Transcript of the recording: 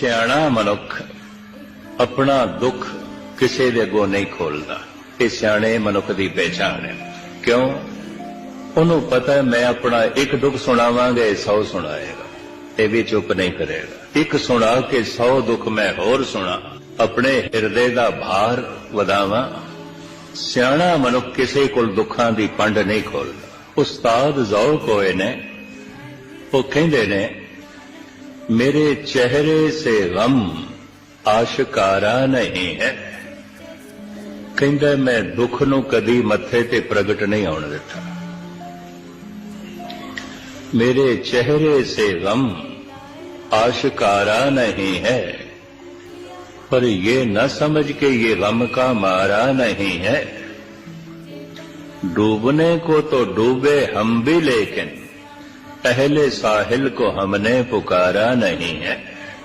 ਸਿਆਣਾ ਮਨੁੱਖ ਆਪਣਾ ਦੁੱਖ ਕਿਸੇ ਦੇ ਅੱਗੋਂ ਨਹੀਂ ਖੋਲਦਾ। ਇਹ ਸਿਆਣੇ ਮਨੁੱਖ ਦੀ ਪਹਿਚਾਣ ਹੈ। ਕਿਉਂ? ਉਹਨੂੰ ਪਤਾ ਹੈ, ਮੈਂ ਆਪਣਾ ਇੱਕ ਦੁੱਖ ਸੁਣਾਵਾਂਗਾ, ਇਹ 100 ਸੁਣਾਏਗਾ। ਇਹ ਵੀ ਚੁੱਪ ਨਹੀਂ ਕਰੇਗਾ। ਇੱਕ ਸੁਣਾ ਕੇ 100 ਦੁੱਖ ਮੈਂ ਹੋਰ ਸੁਣਾ। ਆਪਣੇ ਹਿਰਦੇ ਦਾ ਭਾਰ ਵਧਾਵਾਂ। ਸਿਆਣਾ ਮਨੁੱਖ ਕਿਸੇ ਕੋਲ ਦੁੱਖਾਂ ਦੀ ਪੰਡ ਨਹੀਂ ਖੋਲਦਾ। ਉਸਤਾਦ ਜ਼ੌਕ ਹੋਏ ਨੇ, ਉਹ ਕਹਿੰਦੇ ਨੇ ਮੇਰੇ ਚਿਹਰੇ ਸੇ ਗਮ ਆਸ਼ਕਾਰਾ ਨਹੀਂ ਹੈ ਕਹਿੰਦਾ ਮੈਂ ਦੁੱਖ ਨੂੰ ਕਦੀ ਮੱਥੇ ਤੇ ਪ੍ਰਗਟ ਨਹੀਂ ਆਉਣ ਦਿੱਤਾ मेरे चेहरे से गम आशकारा नहीं है पर ये न समझ के ये गम का मारा नहीं है डूबने को तो डूबे हम भी लेकिन पहले साहिल को हमने पुकारा नहीं है